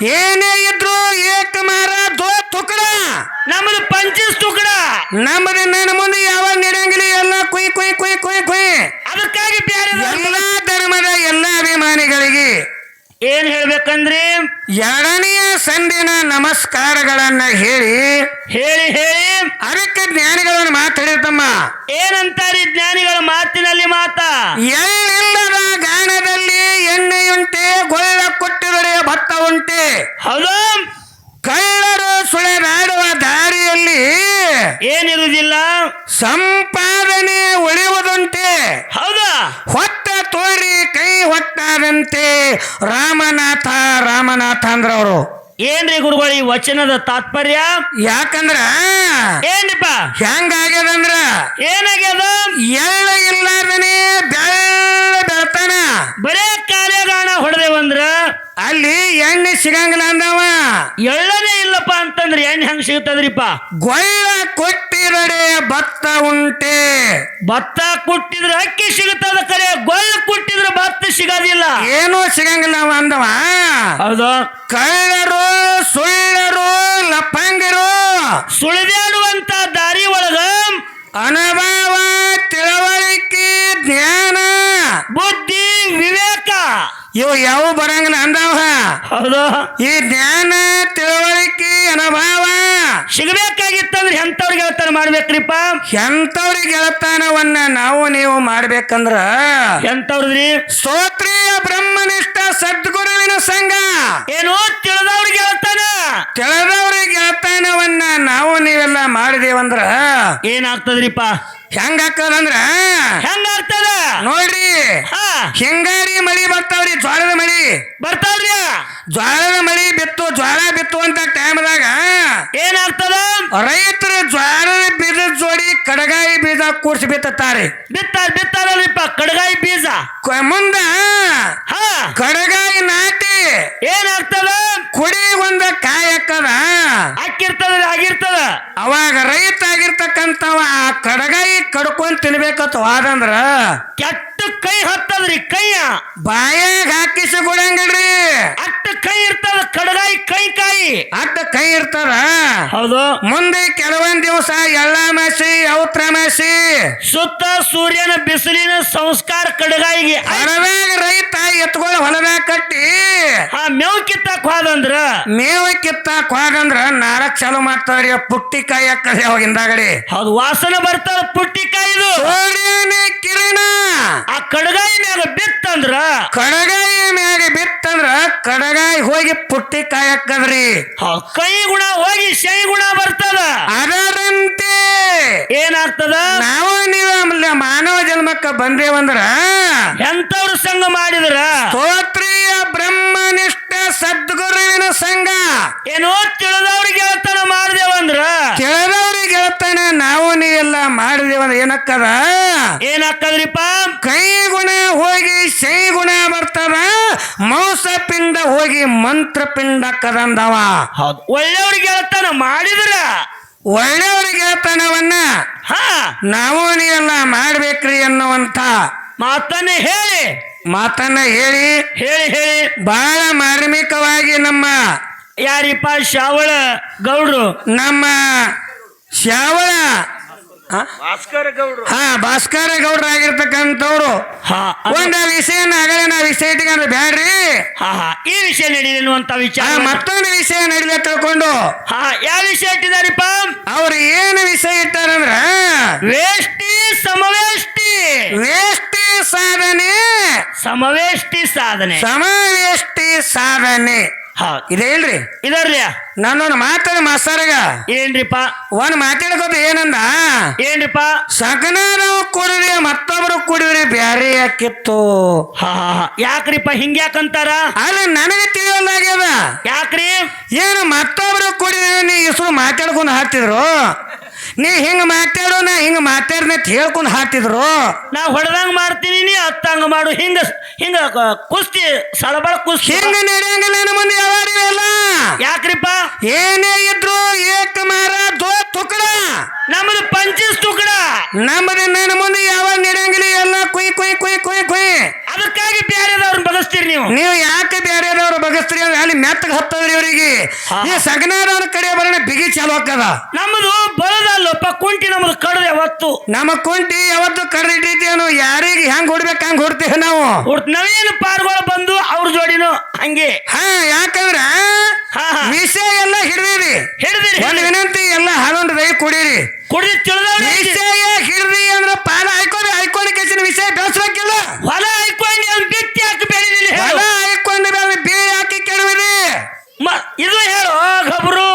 ಏನೇ ಇದ್ರು ಏಕ ಮಾರ ದೋ ತುಕಡ. ನಮ್ಮದು ಪಂಚಸ್ ತುಕಡ. ನಮ್ಮದು ನನ್ನ ಮುಂದೆ ಯಾವ ನಡೆಯಂಗಿಲ್ಲ ಎಲ್ಲ ಕುಯ್ ಕುಯ್ ಕುಯ್ ಕುಯ್ ಕುಯ್. ಅದಕ್ಕಾಗಿ ಬೇರೆ ಎಲ್ಲಾ ಧರ್ಮದ ಎಲ್ಲ ಅಭಿಮಾನಿಗಳಿಗೆ ಏನ್ ಹೇಳ್ಬೇಕಂದ್ರೆ? ಎರಡನೆಯ ಸಂದಿನ ನಮಸ್ಕಾರಗಳನ್ನ ಹೇಳಿ ಹೇಳಿ ಹೇಳಿ. ಅದಕ್ಕೆ ಜ್ಞಾನಿಗಳನ್ನು ಮಾತಾಡಿರ್ತಮ್ಮ ಏನಂತಾರೆ ಜ್ಞಾನಿಗಳ ಮಾತಿನಲ್ಲಿ ಮಾತಾ? ಎಲ್ಲಿಲ್ಲದ ಗಾಣದಲ್ಲಿ ಎಣ್ಣೆಯುಂಟೆ ಗೊಳ್ಳ ಕೊಟ್ಟಿರಡೆ ಭತ್ತ ಉಂಟೆ ಹೌದು. ಕಳ್ಳರು ಸುಳೆದಾಡುವ ದಾರಿಯಲ್ಲಿ ಏನಿರುವುದಿಲ್ಲ. ಸಂಪಾದನೆ ಉಳಿಯುವುದುಂಟೆ. ಹೌದಾ. ಹೊತ್ತ ತೋರಿ ಕೈ ಹೊತ್ತಾದಂತೆ ರಾಮನಾಥ ರಾಮನಾಥ ಅಂದ್ರವರು ಏನ್ರಿ ಗುರುಗಳು ಈ ವಚನದ ತಾತ್ಪರ್ಯ? ಯಾಕಂದ್ರ ಏನ್ರಿಪ್ಪ? ಹೆಂಗಾಗ್ಯದಂದ್ರ ಏನಾಗ್ಯದ? ಎಳ್ಳ ಇಲ್ಲಾರ್ದನೆ ಬೆಳ್ಳ ಬೆಳ್ತಾನ. ಬರೇ ಕಾರ್ಯಗಾಣ ಹೊಡೆದೇವಂದ್ರ ಅಲ್ಲಿ ಎಣ್ಣೆ ಸಿಗಂಗಿಲ್ಲ ಅಂದವ. ಎಳ್ಳನೇ ಇಲ್ಲಪ್ಪ ಅಂತಂದ್ರೆ ಎಣ್ಣೆ ಹೆಂಗ್ ಸಿಗ್ತದ್ರಿಪ್ಪ? ಗೊಳ್ಳ ಕೊಟ್ಟಿರಡೆ ಭತ್ತ ಉಂಟೆ. ಭತ್ತ ಕುಟ್ಟಿದ್ರೆ ಅಕ್ಕಿ ಸಿಗುತ್ತದ ಕರೆ ಗೊಳ್ಳ ಸಿಗೋದಿಲ್ಲ. ಏನೂ ಸಿಗಂಗಿಲ್ಲ ಅವ ಅಂದವ. ಹೌದು. ಕಳ್ಳರು ಸುಳ್ಳರು ಲಪ್ಪಂಗರು ಸುಳಿದಾಡುವಂತ ದಾರಿ ಒಳಗ ಅನುಭವ ತಿಳುವಳಿಕೆ ಜ್ಞಾನ ಬುದ್ಧಿ ವಿವೇಕ ಇವು ಯಾವ ಬರಂಗಿಲ್ಲ ಅಂದವ. ಹೌದು. ಈ ಜ್ಞಾನ ತಿಳುವಳಿಕೆ ಅನುಭವ ಸಿಗಬೇಕಾಗಿತ್ತಂದ್ರೆ ಎಂತವ್ರಿಗೆ ಹೇಳ್ತಾನೆ ಮಾಡ್ಬೇಕ್ರಿಪ್ಪ? ಎಂಥವ್ರಿಗೆ ಗೆಳತನವನ್ನ ನಾವು ನೀವು ಮಾಡ್ಬೇಕಂದ್ರ ಎಂತವ್ರಿ ಸೋತ್ರೀಯ ಬ್ರಹ್ಮನಿಷ್ಠ ಸದ್ಗುರುವಿನ ಸಂಘ. ಏನೋ ತಿಳಿದವ್ರಿಗೆ ಗೆಳತನ. ತಿಳಿದವ್ರಿಗೆ ಗೆಳತನವನ್ನ ನಾವು ನೀವೆಲ್ಲ ಮಾಡಿದೇವಂದ್ರ ಏನಾಗ್ತದ್ರಿಪ್ಪ? ಹೆಂಗ್ ಹೆಂಗಾಗ್ತದ? ನೋಡ್ರಿ ಹಾ. ಹಿಂಗಾರಿ ಮಳಿ ಬರ್ತಾವ್ರಿ ಜ್ವಾಳದ ಮಳಿ. ಬರ್ತಾವ್ರಿ ಜ್ವಾಳದ ಮಳಿ ಬಿತ್ತು ಜ್ವಾಳ ಬಿತ್ತು ಅಂತ ಟೈಮ್ದಾಗ ಏನಾಗ್ತದ? ರೈತರು ಜ್ವಾಳದ ಬೀಜದ ಜೋಡಿ ಕಡಗಾಯಿ ಬೀಜ ಕೂರ್ಸಿ ಬಿತ್ತಾರೆ ಬಿತ್ತಾರೆ ಬಿತ್ತಾರಲ್ರಿಪ್ಪ ಕಡಗಾಯಿ ಬೀಜ. ಮುಂದ ಹಾ. ಕಡಗಾಯಿ ನಾಟಿ ಏನಾಗ್ತದ? ಕುಡಿ ಒಂದ ಕಾಯಕ್ಕದ ಹಾಕದ ಅಕ್ಕಿರ್ತದ ಆಗಿರ್ತದ ಅವಾಗ ರೈತ ಆಗಿರ್ತಕ್ಕಂಥವ ಆ ಕಡಗಾಯಿ ಕಡ್ಕೊಂಡ್ ತಿನ್ಬೇಕತ್ತು ಆದಂದ್ರ ಕೆಟ್ಟ ಕೈ ಹತ್ತದ್ರಿ ಕೈಯ. ಬಾಯಾಗ ಹಾಕಿಸಿ ಕೊಡಂಗಿಲ್ರಿ. ಅಟ್ಟ ಕೈ ಇರ್ತದ ಕಡಗಾಯಿ ಕೈ ಕಾಯಿ ಅಟ್ಟ ಕೈ ಇರ್ತದ ಹೌದು. ಮುಂದೆ ಕೆಲವೊಂದ್ ದಿವಸ ಎಳ್ಳ ಮಾಸಿ ಔತ್ರ ಮಾಸಿ ಸುತ್ತ ಸೂರ್ಯನ ಬಿಸಿಲಿನ ಸಂಸ್ಕಾರ ಕಡಗಾಯಿಗೆ. ಹೊಲದಾಗ ರೈತ ಎತ್ಕೊಳ್ಳಿ ಹೊಲದಾಗ ಕಟ್ಟಿ ಆ ಮೇವ್ ಕಿತ್ತಾಕ್ ಹೋದಂದ್ರ ಮೇವ ಕಿತ್ತಾಕ್ ಹೋದಂದ್ರ ನಾಳಕ್ ಚಾಲು ಮಾಡ್ತಾವ್ರಿ ಪುಟ್ಟಿ ಕಾಯಿ ಹಾಕದೆ ಅವಾಗ ಹಿಂದಾಗಡಿ. ಹೌದು ವಾಸನೆ ಬರ್ತಾರ ಪುಟ್ಟಿ ಕಾಯಿದು ಸೂರ್ಯನ ಕಿರಣ. ಆ ಕಡಗಾಯಿ ಮ್ಯಾಗ ಬಿತ್ತಂದ್ರ ಕಡಗಾಯಿ ಮ್ಯಾಗ ಬಿತ್ತಂದ್ರ ಕಡಗಾಯಿ ಹೋಗಿ ಪುಟ್ಟಿ ಕಾಯಿ ಹಾಕದ್ರಿ ಕೈ ಗುಣ ಹೋಗಿ ಶೈ ಗುಣ ಬರ್ತದ. ಅದರಂತೆ. ಏನಾಗ್ತದ? ನಾವು ನೀವು ಆಮೇಲೆ ಮಾನವ ಜನ್ಮಕ್ಕ ಬಂದೇವಂದ್ರ ಎಂತವ್ರ ಸಂಘ ಮಾಡಿದ್ರ? ಸ್ತೋತ್ರೀಯ ಸದ್ಗುರುವಿನ ಸಂಘ. ಏನೋ ತಿಳಿದವ್ರಿಗೆ ಹೇಳ್ತಾನ ಮಾಡ್ದೇವಂದ್ರ ತಿಳಿದವ್ರಿಗೆ ಹೇಳ್ತಾನೆ ನಾವು ನೀವೆಲ್ಲ ಮಾಡಿದೇವಂದ್ರ ಏನಕ್ಕದ? ಏನಕ್ಕದ್ರಿಪ್ಪ ಕೈ ಗುಣ ಹೋಗಿ ಶೈ ಗುಣ ಬರ್ತದ ಮಾಂಸ ಪಿಂಡ ಹೋಗಿ ಮಂತ್ರ ಪಿಂಡ ಕದಂದವ. ಹೌದು. ಒಳ್ಳೆಯವ್ರಿಗೆ ಹೇಳ್ತಾನ ಮಾಡಿದ್ರ. ಒಳ್ಳೆಯವ್ರಿಗೆ ಹೇಳ್ತಾನವನ್ನ ಹಾ. ನಾವು ನೀವೆಲ್ಲ ಮಾಡ್ಬೇಕ್ರಿ ಅನ್ನುವಂತ ಮಾತನ್ನೇ ಹೇಳಿ. ಮಾತನ್ನ ಹೇಳಿ ಹೇಳಿ ಹೇಳಿ. ಬಹಳ ಮಾರ್ಮಿಕವಾಗಿ ನಮ್ಮ ಯಾರಿಪ್ಪ? ಶಾವಳ ಗೌಡ್ರು. ನಮ್ಮ ಶಾವಳ ಆ? ಭಾಸ್ಕರ ಗೌಡ್ರು. ಹಾ ಭಾಸ್ಕರ ಗೌಡ್ರು ಹಾ ಅದು- ಒಂದ ವಿಷಯನ ಆಗಲೇ ನಾ ವಿಷಯ ಇಟ್ಕೊಂಡ್ರೆ ಬ್ಯಾಡ್ರಿ? ಹಾ ಹಾ. ಈ ವಿಷಯ ನಡೀಲಿನ್ನುವಂತ ಆ ವಿಚಾರ ಮತ್ತೊಂದು ವಿಷಯ ನಡೀಲ ತಿಳ್ಕೊಂಡು ಹಾ ಯಾವ ವಿಷಯ ಇಟ್ಟಿದಾರಿಪ್ಪ ಅವ್ರು ಏನು ವಿಷಯ ಇಟ್ಟಾರಂದ್ರ ವೇಷ್ಟಿ ಸಮವೇಷ್ಟಿ. ವೇಷ್ಟಿ ಸಾಧನೆ. ಸಮವೇಷ್ಟಿ ಸಾಧನೆ. ಸಮವೇಷ್ಟಿ ಸಾಧನೆ. ಇದೆ ಇಲ್ರಿ ಇದರ್ಲಿ ನಾನೊಂದು ಮಾತಾಡ ಮಾಸ್ತರ್ಗ. ಏನ್ರಿಪ್ಪ? ಒಂದ್ ಮಾತಾಡ್ಕೋತ ಏನಂದ? ಏನ್ರಿಪ್ಪ? ಸಗನಾರವು ಕುಡಿದ್ರಿ ಮತ್ತೊಬ್ರು ಕುಡಿದ್ರಿ ಬ್ಯಾರೆ ಯಾಕಿತ್ತು? ಹಾ ಯಾಕ್ರಿಪ್ಪ ಹಿಂಗ್ಯಾಕಂತಾರ? ಅಲ್ಲಿ ನನಗೆ ತಿಳಿಯೋದಾಗ್ಯದ ಯಾಕ್ರಿ? ಏನು ಮತ್ತೊಬ್ರು ಕುಡಿದ್ರಿ ನೀ ಹೆಸರು ಮಾತಾಡ್ಕೊಂಡು ಹಾಕ್ತಿದ್ರು? ನೀ ಹಿಂಗ ಮಾತಾಡು ನಾ ಹಿಂಗ ಮಾತಾಡ್ನ ಅಂತ ಹೇಳ್ಕೊಂಡು ಹಾಕ್ತಿದ್ರು ನಾ ಹೊಡೆದಂಗ ಮಾಡ್ತೀನಿ ನೀ ಹತ್ತಂಗ ಮಾಡು. ಹಿಂಗ ಹಿಂಗ ಕುಸ್ತಿ ಸಳಬಳ ಕುಸ್ತಿ ಹಿಂಗ ನಡೆಯಂಗಿಲ್ಲ ನನ್ನ ಮುಂದೆ ಎಲ್ಲ ಯಾಕ್ರಿಪ್ಪ? ಏನೇ ಇದ್ರು ಏಕ ಮಾರ ದೋ ತುಕಡ. ನಮ್ಮದು ಪಂಚಸ್ ತುಕಡ. ನಮ್ಮದು ನನ್ನ ಮುಂದೆ ಯಾವಾಗ ನಡೆಯಂಗಿಲ್ಲ ಎಲ್ಲ ಕುಯ್ ಕುಯ್ ಕುಯ್ ಕುಯ್ ಕುಯ್. ಅದಕ್ಕಾಗಿ ಬೇರೆದವ್ರನ್ನ ಬಗಸ್ತೀರಿ ನೀವು. ನೀವು ಯಾಕೆ ಬೇರೆದವ್ರು ಬಗಸ್ತೀರಿ? ಅಲ್ಲಿ ಮೆತ್ತಗೆ ಹತ್ತದ್ರಿ ಇವರಿಗೆ. ಈ ಸಗನಾದವ್ರ ಕಡೆ ಬರೋಣ ಬಿಗಿ ಚಾಲು ಹಾಕದ ಬರೋದಲ್ಲಪ್ಪ ಕುಂಟಿ ನಮ್ದು ಕಡ್ರಿ ಯಾವತ್ತು? ನಮ್ಮ ಕುಂಟಿ ಯಾವತ್ತು ಕರೆದಿಟ್ಟಿದ್ದೇನು ಯಾರಿಗೆ ಹೆಂಗ್ ಹೊಡ್ಬೇಕು ಹಂಗ್ ಹೊಡ್ತೇವೆ ನಾವು. ಹುಡ್ತ್ ನವೀನ ಪಾರ್ಗಳು ಬಂದು ಅವ್ರ ಜೋಡಿನು ಹಂಗೆ. ಹಾ ಯಾಕಂದ್ರ ಹಾ ಹಾ. ವಿಷಯ ಎಲ್ಲ ಹಿಡ್ದಿರಿ. ಹಿಡ್ದಿರಿ ಒಂದು ವಿನಂತಿ ಎಲ್ಲ ಹಾಲೊಂದು ದಯ ಕುಡೀರಿ. ಕುಡಿ ತಿಳಿದವ್ರಿ ವಿಷಯ ಹಿಡ್ದಿ ಅಂದ್ರ ಪಾನ ಹಾಕೋರಿ ಹಾಕೊಂಡು ಕೆಸಿನ ವಿಷಯ ಬೆಳೆಸ್ಬೇಕಿಲ್ಲ. ಹೊಲ ಹಾಕೊಂಡು ಬಿತ್ತಿ ಹಾಕಿ ಬೆಳೆದಿಲ್ಲ ಹೊಲ ಹಾಕೊಂಡು ಮೇಲೆ ಬೀಳಿ ಹಾಕಿ ಕೆಡವಿರಿ ಇದು ಹೇಳು ಗಬ್ರು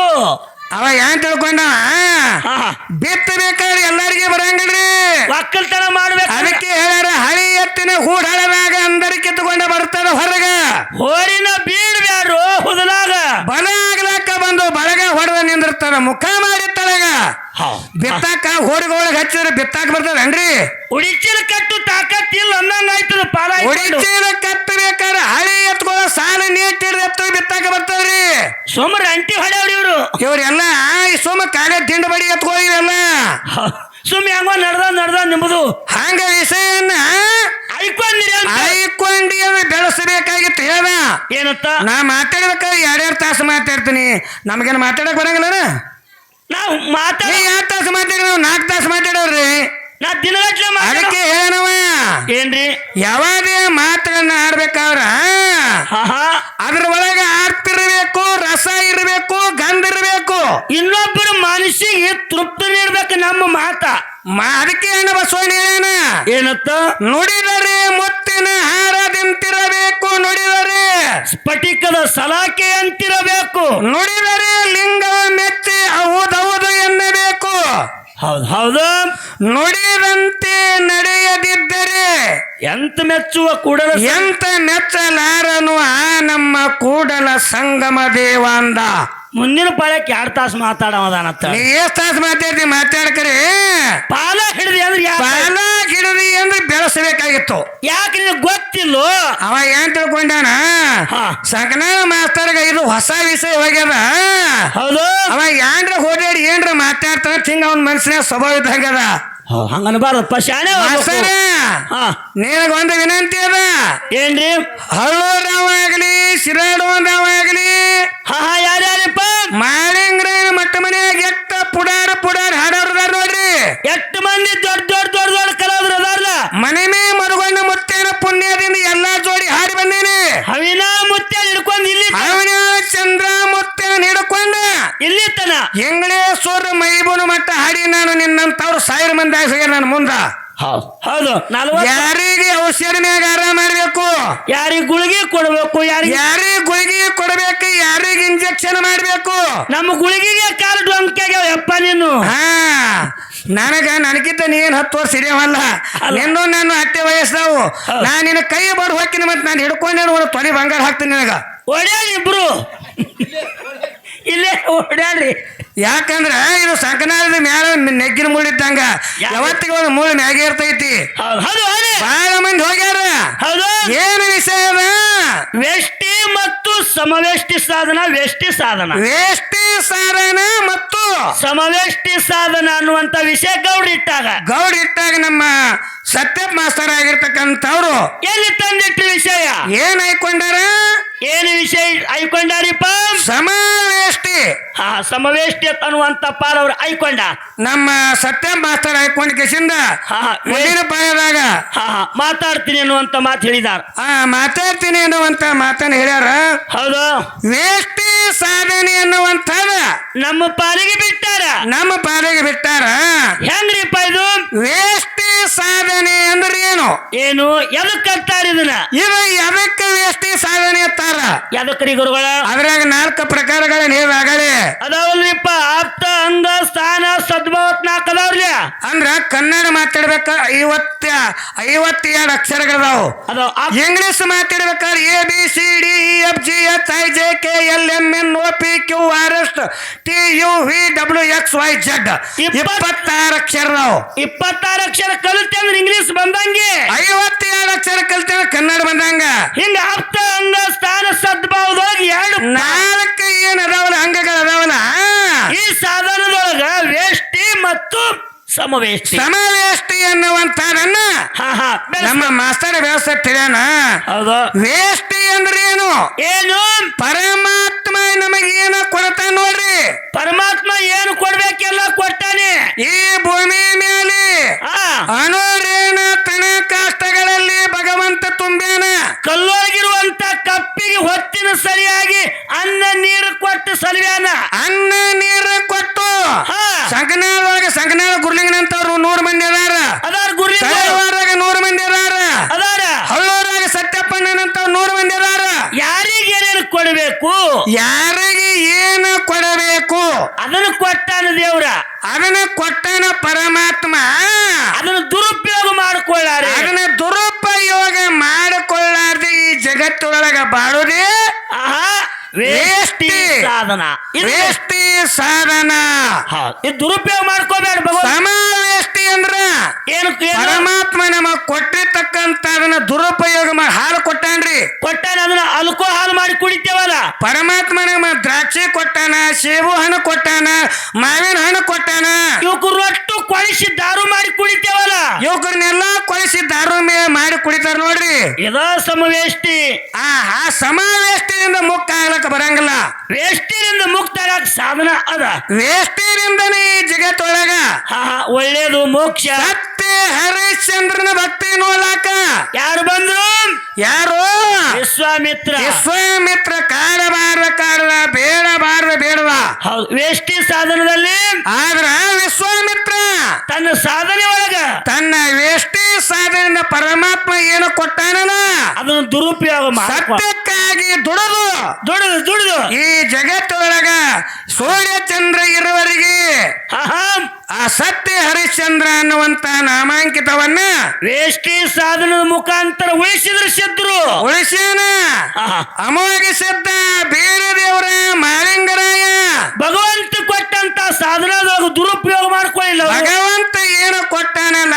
ಅವ ಏನ್ ತಿಳ್ಕೊಂಡ ಹಾ ಹಾ ಬಿತ್ತಬೇಕಾದ್ರೆ ಎಲ್ಲರಿಗೆ ಬರಂಗಿಲ್ರಿ ಒಕ್ಕಲ್ತನ ಮಾಡ್ಬೇಕು ಅದಕ್ಕೆ ಹೇಳ್ಯಾರ ಹಳಿ ಎತ್ತಿನ ಹೂಡಳದಾಗ ಅಂದರ ಕಿತ್ತುಕೊಂಡ ಬರ್ತದ ಹೊರಗ ಹೋರಿನ ಬೀಡ್ ಬ್ಯಾಡ್ರು ಹುದಲಾಗ ಬಲ ಆಗ್ಲಾಕ ಬಂದು ಬಳಗ ಹೊಡೆದ ನಿಂದಿರ್ತಾರ ಮುಖ ಮಾಡಿ ತಳಗ ಹೋರಿಗೊಳಗೆ ಹಚ್ಚಿದ್ರೆ ಬಿತ್ತಾಕ ಬರ್ತದನ್ರಿ ಉಡಿಚಿನ ಕಟ್ಟು ತಾಕತ್ತಿಲ್ಲ ಅಂದಂಗ ಆಯ್ತದ ಪಾಲ. ಒಡಿಚೀಲ ಕತ್ತಬೇಕಾದ್ರೆ ಹಳಿ ಎತ್ಕೊಳ್ಳೋ ಸಾಲ ನೀಟಿರ್ ಎತ್ತು ಬಿತ್ತಾಕ ಬರ್ತದ್ರಿ. ಸೋಮರ ಅಂಟಿ ಹೊಡೆಯವ್ರಿ ಇವ್ರು. ಇವ್ರೆಲ್ಲ ಈ ಸೋಮ ಕಾಲೇ ತಿಂಡ ಬಡಿ ಎತ್ಕೊಳ್ಳಿರಲ್ಲ ಸುಮ್ಮನೆ ಹೆಂಗ ನಡ್ದ ನಡ್ದ ನಿಮ್ಮದು ಹಂಗ ವಿಷಯನ್ನ ಐಕೊಂಡಿರಿ ಐಕೊಂಡಿ ಬೆಳೆಸಬೇಕಾಗಿತ್ತು ಹೇಳ ಏನತ್ತ? ನಾ ಮಾತಾಡ್ಬೇಕಾದ್ರೆ ಎರಡೆರಡು ತಾಸು ಮಾತಾಡ್ತೀನಿ. ನಮಗೇನು ಮಾತಾಡಕ್ ಬರಂಗಿಲ್ಲ ನಾವು ಮಾತಾಡ ನೀ ಎರಡು ತಾಸು ಮಾತಾಡಿ ನಾವು ನಾಲ್ಕು ತಾಸು ಮಾತಾಡೋರಿ ನಾ ದಿನಗಟ್ಲೆ ಮಾತಾಡ ಅದಕ್ಕೆ ಹೇಳನವ ಏನ್ರಿ? ಯಾವಾಗ ಮಾತುಗಳನ್ನ ಆಡ್ಬೇಕಾದ್ರ ಹಾ ಹಾ ಅದ್ರ ಒಳಗೆ ಆರ್ತಿರ್ಬೇಕು ರಸ ಇರಬೇಕು ಗಂಧ ಇರಬೇಕು. ಇನ್ನೊಬ್ಬರ ಮನಸ್ಸಿಗೆ ತೃಪ್ತಿ ನೀಡ್ಬೇಕು ನಮ್ಮ ಮಾತ. ಮಾ ಅದಕ್ಕೆ ಅಣ್ಣ ಬಸವಣ್ಣ ಹೇಳೇನ ಏನತ್ತ? ನುಡಿದರೆ ಮುತ್ತಿನ ಹಾರದಿಂತಿರಬೇಕು ನುಡಿದರೆ. ಸ್ಫಟಿಕದ ಸಲಾಕೆ ಅಂತಿರಬೇಕು ನುಡಿದರೆ ಹೌದು? ನುಡಿದಂತೆ ನಡೆಯದಿದ್ದರೆ ಎಂತ ಮೆಚ್ಚುವ ಕೂಡಲ ಎಂತ ಮೆಚ್ಚಲಾರನು ಆ ನಮ್ಮ ಕೂಡಲ ಸಂಗಮ ದೇವ ಅಂದ ಮುಂದಿನ ಪಾಳ್ಯಕ್ಕೆ ಎರಡು ತಾಸು ಮಾತಾಡೋದಾನತ್ತ ನೀ ಎಷ್ಟ್ ತಾಸು ಮಾತಾಡ್ತಿ? ಮಾತಾಡ್ಕರಿ. ಪಾಲ ಹಿಡಿದಿ ಅಂದ್ರೆ ಯಾಕೆ? ಬಾಲ ಗಿಡದಿ ಅಂದ್ರೆ ಬೆಳೆಸಬೇಕಾಗಿತ್ತು. ಯಾಕೆ ನಿನಗೆ ಗೊತ್ತಿಲ್ಲೋ? ಅವ ಏನ್ ತಿಳ್ಕೊಂಡಾನ? ಹಾ. ಸಕನಾಳ ಮಾಸ್ತರ್ಗ ಇದು ಹೊಸ ವಿಷಯ ಹೋಗ್ಯದ. ಹೌದು. ಅವ ಏನ್ರ ಓಡಾಡಿ ಏನ್ರ ಮಾತಾಡ್ತಾನ ಹಿಂಗ ಅವನ ಮನಸ್ಸಿನ ಸ್ವಭಾವ ಇದ್ದಂಗದ ಹಂಗನ ಶಾಣೆ ಮಾಸ್ತರ ಹಾ. ನಿನಗ ಒಂದು ವಿನಂತಿ ಅದ. ಏನ್ರಿ? ಹಳ್ಳೂರವಾಗಲಿ ಶಿರಾಡುವಂದವಾಗಲಿ ಹಾ ಹಾ ಯಾರ್ಯಾರಪ್ಪ ಮಾಳಿಂಗ್ರೇನ ಮಟ್ಟ ಮನೆಯಾಗ ಎತ್ತ ಪುಡಾರ ಪುಡಾರ ಹಾಡೋರ್ದಾರ ನೋಡ್ರಿ ಎಷ್ಟು ಮಂದಿ ದೊಡ್ಡ ದೊಡ್ಡ ದೊಡ್ಡ ದೊಡ್ಡ ಕಲಾವಿದ್ರು ಅದಾರಲ್ಲ ಮನೆ ಮೇ ಮರುಗೊಂಡ ಮುತ್ತೇನ ಪುಣ್ಯದಿಂದ ಎಲ್ಲಾ ಜೋಡಿ ಹಾಡಿ ಬಂದೇನೆ ಅವಿನ ಮುತ್ತೆ ಹಿಡ್ಕೊಂಡು ಇಲ್ಲಿ ಅವನ ಚಂದ್ರ ಮುತ್ತೇನ ಹಿಡ್ಕೊಂಡ ಇಲ್ಲಿ ತನ ಎಂಗಳೇಶ್ವರ ಮೈಬೂನು ಮಟ್ಟ ಹಾಡಿ ನಾನು ನಿನ್ನಂತವ್ರು ಆಗಿಸ್ಯಾರ ನನ್ನ ಮುಂದ? ಹೌದು. ಹೌದು. ನಲ್ವತ್ತು ಯಾರಿಗೆ ಔಷಧಿ ಮ್ಯಾಗ ಆರಾಮ ಮಾಡ್ಬೇಕು ಯಾರಿಗೆ ಗುಳಿಗೆ ಕೊಡಬೇಕು ಯಾರಿಗೆ ಯಾರಿಗೆ ಗುಳಿಗೆ ಕೊಡಬೇಕು ಯಾರಿಗೆ ಇಂಜೆಕ್ಷನ್ ಮಾಡಬೇಕು? ನಮ್ಮ ಗುಳಿಗೆಗೆ ಕಾಲು ಡೊಂಕ್ಯಾಗ ಯಪ್ಪ ನೀನು. ಹಾ. ನನಗ ನನಗಿಂತ ನೀನ್ ಹತ್ತು ವರ್ಷ ಇದೇವಲ್ಲ ನಿನ್ನೂ ನಾನು ಅತ್ತೆ ವಯಸ್ಸಾವು. ನಾ ನಿನ್ನ ಕೈ ಬಡ್ ಹೋಗ್ತೀನಿ ಮತ್ತೆ ನಾನು ಹಿಡ್ಕೊಂಡೇನು ಒಂದು ತೊಲೆ ಬಂಗಾರ ಹಾಕ್ತೀನಿ ನಿನಗ. ಓಡ್ಯಾಡಿ ಇಬ್ರು. ಇಲ್ಲೇ ಓಡ್ಯಾಡ್ರಿ ಯಾಕಂದ್ರ ಇದು ಸಂಕನಾದ ಮ್ಯಾಲ ನೆಗ್ಗಿನ ಮುಳ್ಳಿದ್ದಂಗ ಇದ್ದಂಗ. ಯಾವತ್ತಿಗೆ ಒಂದು ಮುಳ್ಳು ಮ್ಯಾಗೆ ಇರ್ತೈತಿ. ಹೌದು ಹೌದು ಹೌದು. ಬಹಳ ಮಂದಿ ಹೋಗ್ಯಾರ. ಹೌದು. ಏನು ವಿಷಯ ವೆಷ್ಟಿ ಮತ್ತು ಸಮವೆಷ್ಟಿ ಸಾಧನ ವೆಷ್ಟಿ ಸಾಧನ. ವೇಷ್ಟಿ ಸಾಧನ ಮತ್ತು ಸಮವೆಷ್ಟಿ ಸಾಧನ ಅನ್ನುವಂತ ವಿಷಯ ಗೌಡ್ ಇಟ್ಟಾಗ. ಗೌಡ ಇಟ್ಟಾಗ ನಮ್ಮ ಸತ್ಯ ಮಾಸ್ತರ್ ಆಗಿರ್ತಕ್ಕಂಥವ್ರು ಎಲ್ಲಿ ತಂದಿಟ್ಟು ವಿಷಯ? ಏನ್ ಹಾಕೊಂಡಾರ ಏನು ವಿಷಯ ಐಕೊಂಡಾರಿಪ್ಪ? ಸಮಾವೇಷ್ಟಿ. ಹಾ ಸಮವೇಷ್ಟಿ ಅನ್ನುವಂತ ಪಾಲ್ ಅವ್ರು ಐಕೊಂಡ. ನಮ್ಮ ಸತ್ಯ ಮಾಸ್ತರ್ ಐಕೊಂಡ ಕಿಶಿಂದ ಮುಂದಿನ ಪಾಯದಾಗ. ಮಾತಾಡ್ತೀನಿ ಅನ್ನುವಂತ ಮಾತು ಹೇಳಿದಾರ. ಆ ಮಾತಾಡ್ತೀನಿ ಅನ್ನುವಂತ ಮಾತನ್ನ ಹೇಳ್ಯಾರ. ಹೌದು. ವೇಷ್ಟಿ ಸಾಧನೆ ಅನ್ನುವಂಥದ ನಮ್ಮ ಪಾಲಿಗೆ ಬಿಟ್ಟಾರ. ನಮ್ಮ ಪಾಲಿಗೆ ಬಿಟ್ಟಾರ. ಹೆಂಗ್ರಿಪ್ಪ ಇದು? ವೇಷ್ಟಿ ಸಾಧನೆ ಅಂದ್ರೆ ಏನು? ಏನು? ಎದಕ್ಕಂತಾರ ಇದನ್ನ? ಇದು ಎದಕ್ಕೆ ಎಷ್ಟೇ ಸಾಧನೆ ಅಂತಾರ? ಎದಕ್ರಿ ಗುರುಗಳ? ಅದ್ರಾಗ ನಾಲ್ಕು ಪ್ರಕಾರಗಳನ್ನ ಹೇಳಾಗಲೇ ಅದಾವಲ್ರಿಪ್ಪ ಆಪ್ತ ಅಂಗ ಸ್ಥಾನ ಸದ್ಭಾವತ್ ನಾಲ್ಕು ಅದಾವ್ರಿ. ಅಂದ್ರ ಕನ್ನಡ ಮಾತಾಡ್ಬೇಕ ಐವತ್ತ ಐವತ್ತೆರಡು ಅಕ್ಷರಗಳದಾವು. ಅದು ಆಪ್- ಇಂಗ್ಲಿಷ್ ಮಾತಾಡ್ಬೇಕಾದ್ರೆ A B C D F G H I J K L M N O P Q R S T U V W X Y Z ಇಪ್ಪತ್- ಇಪ್ಪತ್ತಾರು ಅಕ್ಷರ ಇಪ್ಪತ್ತಾರು ಅಕ್ಷರ ಕಲಿತೆ ಅಂದ್ರೆ ಇಂಗ್ಲಿಷ್ ಬಂದಂಗೆ. ಐವತ್ತೆರಡು ಅಕ್ಷರ ಕಲ್ತೆ ಕನ್ನಡ ಬಂದಂಗ. ಹಿಂಗ ಆಪ್ತ ಅಂಗ ಸ್ಥಾನ ಸದ್ಭಾವದೊಳಗ ಎರಡು ನಾಲ್ಕು ಏನ್ ಅದಾವಲ್ಲ ಅಂಗಗಳ ಅದಾವಲ್ಲ? ಈ ಸಾಧನದೊಳಗ ವೇಷ್ಟಿ ಮತ್ತು ಸಮವೇಷ್ಟಿ. ಸಮಾವೇಷ್ಟಿ ಬೆಳೆಸ್- ನಮ್ಮ ಮಾಸ್ತರ್ ವ್ಯವಸ್ಥೆನ ಹೌದು. ವೇಷ್ಟಿ ಅಂದ್ರೆ ಏನು? ಏನು ಪರಮಾತ್ಮ ನಮಗೇನ ಕೊಡ್ತಾನ ನೋಡ್ರಿ. ಪರಮಾತ್ಮ ಏನು ಕೊಡ್ಬೇಕೆಲ್ಲ ಕೊಟ್ಟಾನೆ. ಈ ಭೂಮಿ ಮೇಲೆ ಆ ತನ ಕಷ್ಟಗಳಲ್ಲಿ ಭಗವಂತ ತುಂಬೇನ ಕಲ್ಲೋಗಿರುವಂತ ಕಪ್ಪಿಗೆ ಹೊತ್ತಿನ ಸರಿಯಾಗಿ ಅನ್ನ ನೀರು ಕೊಟ್ಟು ಸಲುವ್ಯಾನ. ಅನ್ನ ನೀರು ಕೊಟ್ಟು ಹಾ. ಸಂಕನಾಳ ಒಳಗೆ ಸಂಕನಾಳ ಗುರ್ಲಿಂಗನಂತವ್ರು ನೂರು ಮಂದಿ ಅದಾರ. ಅದಾರ ಗುರಿ ತಳವಾರಾಗ ನೂರು ಮಂದಿ ಅದಾರ ಅದಾರ ಹಳ್ಳೂರಾಗ ಸತ್ಯಪ್ಪಣ್ಣನಂತ ನೂರು ಮಂದಿ ಅದಾರ ಯಾರಿಗೆ ಏನೇನು ಕೊಡಬೇಕು. ಯಾರಿಗೆ ಏನು ಕೊಡಬೇಕು? ಅದನ್ನು ಕೊಟ್ಟಾನ ದೇವ್ರ. ಅದನ್ನ ಕೊಟ್ಟನ ಪರಮಾತ್ಮ. ಅದನ್ನು ದುರುಪಯೋಗ ಮಾಡಿಕೊಳ್ಳಾರೆ. ಅದನ್ನ ದುರುಪಯೋಗ ಮಾಡಿಕೊಳ್ಳಾರ್ದೆ ಈ ಜಗತ್ತೊಳಗ ಬಾಳುದೇ? ಆಹಾ ವೇಷ್ಟಿ. ಸಾಧನ. ವೇಷ್ಟಿ ಸಾಧನ. ದುರುಪಯೋಗ ಮಾಡ್ಕೋಬೇಡ ಭಗವಂತ. ಅಂದ್ರ ಏನು ಪರಮಾತ್ಮ ನಮಗ್ ಕೊಟ್ಟಿರ್ತಕ್ಕಂತ ಅದನ್ನ ದುರುಪಯೋಗ ಮಾಡಿ ಹಾಲು ಕೊಟ್ಟಾನ್ರಿ. ಕೊಟ್ಟಾನ ಅದನ್ನ ಅಲ್ಕೋ ಹಾಲು ಮಾಡಿ ಕುಡಿತೇವಲ್ಲ. ಪರಮಾತ್ಮ ನಮ್ಮ ದ್ರಾಕ್ಷಿ ಕೊಟ್ಟಾನ ಸೇಬು ಹಣ್ಣು ಕೊಟ್ಟಾನ ಮಾವಿನ ಹಣ್ಣು ಕೊಟ್ಟಾನ. ಇವಕ್ಕೆ ರೊಟ್ಟು ಕೊಳಿಸಿ ದಾರು ಮಾಡಿ ಕುಡಿತೇವಲ್ಲ. ಯುವಕರನ್ನೆಲ್ಲ ಕೊಳಿಸಿ ದಾರು ಮಾಡಿ ಕುಡಿತಾರ ನೋಡ್ರಿ. ಇದ ಸಮವೇಷ್ಟಿ. ಆ ಆ ಸಮಾವೇಷ್ಟಿಯಿಂದ ಮುಕ್ತ ಆಗ್ಲಕ್ಕ ಬರಂಗಿಲ್ಲ. ವೇಷ್ಟಿನಿಂದ ಮುಕ್ತ ಆಗಕ್ ಸಾಧನ ಅದ. ವೇಷ್ಟಿನಿಂದನೇ ಈ ಜಗತ್ತೊಳಗ. ಹಾ ಹಾ, ಒಳ್ಳೇದು ಮೋಕ್ಷ ಸತ್ಯ ಹರಿಶ್ಚಂದ್ರನ ಭಕ್ತಿ ನೋಲಾಕ ಯಾರು ಬಂದ್ರು? ಯಾರು? ವಿಶ್ವಾಮಿತ್ರ. ವಿಶ್ವಾಮಿತ್ರ ಕಾಡಬಾರ ಕಾಡದ ಬೇಡಬಾರದ ಬೇಡದ ಹೌದು ವೇಷ್ಟಿ ಸಾಧನದಲ್ಲಿ ಆದ್ರ ವಿಶ್ವಾಮಿತ್ರ ತನ್ನ ಸಾಧನೆ ಒಳಗ ತನ್ನ ವೇಷ್ಟಿ ಸಾಧನೆಯಿಂದ ಪರಮಾತ್ಮ ಏನು ಕೊಟ್ಟಾನ ಅದನ್ನು ದುರುಪಯೋಗ ಸತ್ಯಕ್ಕಾಗಿ ದುಡದು. ದುಡದು ದುಡಿದು. ಈ ಜಗತ್ತೊಳಗ ಸೂರ್ಯ ಚಂದ್ರ ಇರುವವರೆಗೆ ಸತ್ಯ ಹರಿಶ್ಚಂದ್ರ ಅನ್ನುವಂತ ನಾಮಾಂಕಿತವನ್ನ ವೇಷ್ಟಿ ಸಾಧನದ ಮುಖಾಂತರ ಉಳಿಸಿದ್ರು ಶತ್ರು ಉಳಿಸ್ಯಾನ ಆಹಾ. ಅಮೋಘ ಶಬ್ದ ಬೇರೆ ದೇವರ ಮಾಲಿಂಗರಾಯ ಭಗವಂತ ಕೊಟ್ಟಂತ ಸಾಧನದಾಗ ದುರುಪಯೋಗ ಮಾಡ್ಕೊಳ್ಳಿಲ್ಲ. ಭಗವಂತ ಏನು ಕೊಟ್ಟಾನಲ್ಲ.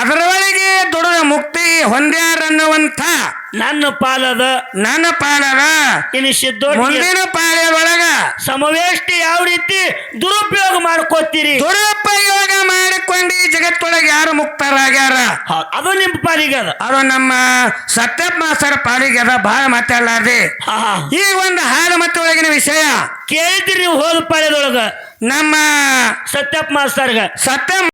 ಅದರೊಳಗೆ ದುಡಿದ ಮುಕ್ತಿ ಹೊಂದ್ಯಾರನ್ನುವಂತ ನನ್ನ ಪಾಲದ ನನ್ನ ಪಾಲದ ಎನಿಸಿದ್ದು ಮುಂದಿನ ಪಾಳ್ಯದೊಳಗ ಸಮವೇಷ್ಟಿ ಯಾವ ರೀತಿ ದುರುಪಯೋಗ ಮಾಡ್ಕೋತೀರಿ? ದುರುಪಯೋಗ ಮಾಡಿಕೊಂಡು ಈ ಜಗತ್ತೊಳಗೆ ಯಾರು ಮುಕ್ತರಾಗ್ಯಾರ? ಅದು ನಿಮ್ಮ ಪಾಲಿಗೆ ಅದ. ಅದು ನಮ್ಮ ಸತ್ಯಪ್ಪ ಮಾಸ್ತರ ಪಾಲಿಗೆ ಅದ ಬಹಳ ಮಾತಾಡಲಾರ್ದೆ. ಈ ಒಂದು ಹಾಲು ಮತ್ತೆ ಒಳಗಿನ ವಿಷಯ. ಕೇಳ್ತೀರಿ ನೀವು ಹೋದ ಪಾಳ್ಯದೊಳಗ? ನಮ್ಮ ಸತ್ಯಪ್ಪ ಮಾಸ್ತರ್ಗ. ಸತ್ಯ